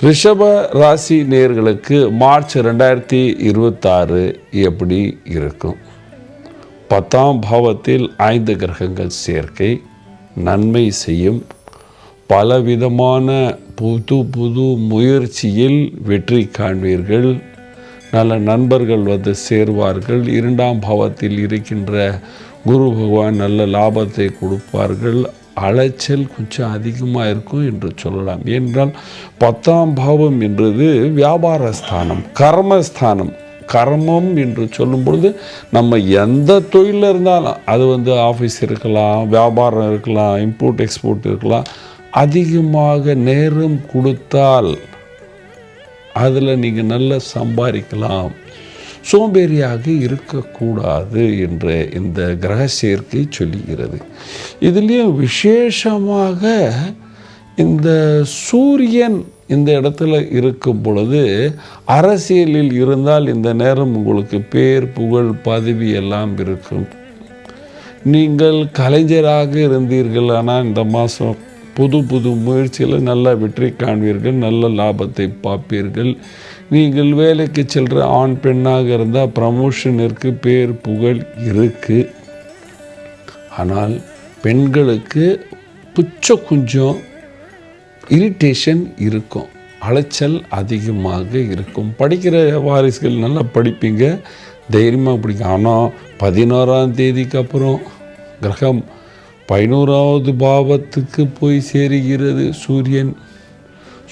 ரிஷப ராசி நேர்களுக்கு மார்ச் ரெண்டாயிரத்தி இருபத்தாறு எப்படி இருக்கும்? பத்தாம் பாவத்தில் ஐந்து கிரகங்கள் சேர்க்கை நன்மை செய்யும். பலவிதமான புது புது முயற்சியில் வெற்றி காண்பீர்கள். நல்ல நண்பர்கள் வந்து சேருவார்கள். இரண்டாம் பாவத்தில் இருக்கின்ற குரு பகவான் நல்ல லாபத்தை கொடுப்பார்கள். அலைச்சல் கொஞ்சம் அதிகமாக இருக்கும் என்று சொல்லலாம். ஏனென்றால் பத்தாம் பாவம் என்றது வியாபார ஸ்தானம் கர்மஸ்தானம். கர்மம் என்று சொல்லும் பொழுது நம்ம எந்த தொழிலில் இருந்தாலும் அது வந்து ஆஃபீஸ் இருக்கலாம் வியாபாரம் இருக்கலாம் இம்போர்ட் எக்ஸ்போர்ட் இருக்கலாம். அதிகமாக நேரம் கொடுத்தால் அதில் நீங்கள் நல்லா சம்பாதிக்கலாம். சோம்பேறியாக இருக்கக்கூடாது என்ற இந்த கிரக சேர்க்கை சொல்லுகிறது. இதுலேயும் விசேஷமாக இந்த சூரியன் இந்த இடத்துல இருக்கும் பொழுது அரசியலில் இருந்தால் இந்த நேரம் உங்களுக்கு பேர் புகழ் பதவி எல்லாம் இருக்கும். நீங்கள் கலைஞராக இருந்தீர்கள் ஆனால் இந்த மாதம் புது புது முயற்சியில் நல்ல வெற்றி காண்பீர்கள் நல்ல லாபத்தை பார்ப்பீர்கள். நீங்கள் வேலைக்கு செல்கிற ஆண் பெண்ணாக இருந்தால் ப்ரமோஷனிற்கு பேர் புகழ் இருக்குது ஆனால் பெண்களுக்கு புச்ச கொஞ்சம் இரிட்டேஷன் இருக்கும் அலைச்சல் அதிகமாக இருக்கும். படிக்கிற வாரிசுகள் நல்லா படிப்பீங்க. தைரியமாக பிடிக்கும் ஆனால் பதினோராம் தேதிக்கு அப்புறம் கிரகம் பதினோராவது பாவத்துக்கு போய் சேருகிறது சூரியன்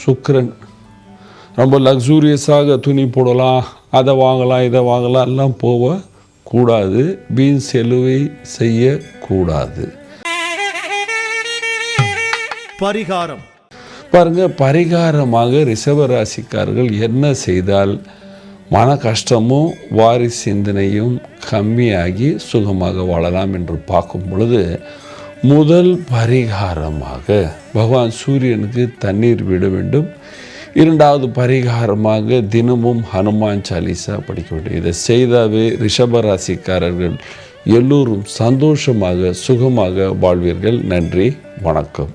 சுக்கிரன். ரொம்ப லக்ஸூரியஸாக துணி போடலாம் அதை வாங்கலாம் இதை வாங்கலாம் எல்லாம் போக கூடாது வீண் செலவை செய்யக்கூடாது. பரிகாரம். பாருங்க பரிகாரமாக ரிஷப ராசிக்காரர்கள் என்ன செய்தால் மன கஷ்டமும் வாரி சிந்தனையும் கம்மியாகி சுகமாக வாழலாம் என்று பார்க்கும் பொழுது முதல் பரிகாரமாக பகவான் சூரியனுக்கு தண்ணீர் விட வேண்டும். இரண்டாவது பரிகாரமாக தினமும் ஹனுமான் சாலிசா படிக்க வேண்டும். இதை செய்தாவே ரிஷப ராசிக்காரர்கள் எல்லோரும் சந்தோஷமாக சுகமாக வாழ்வீர்கள். நன்றி வணக்கம்.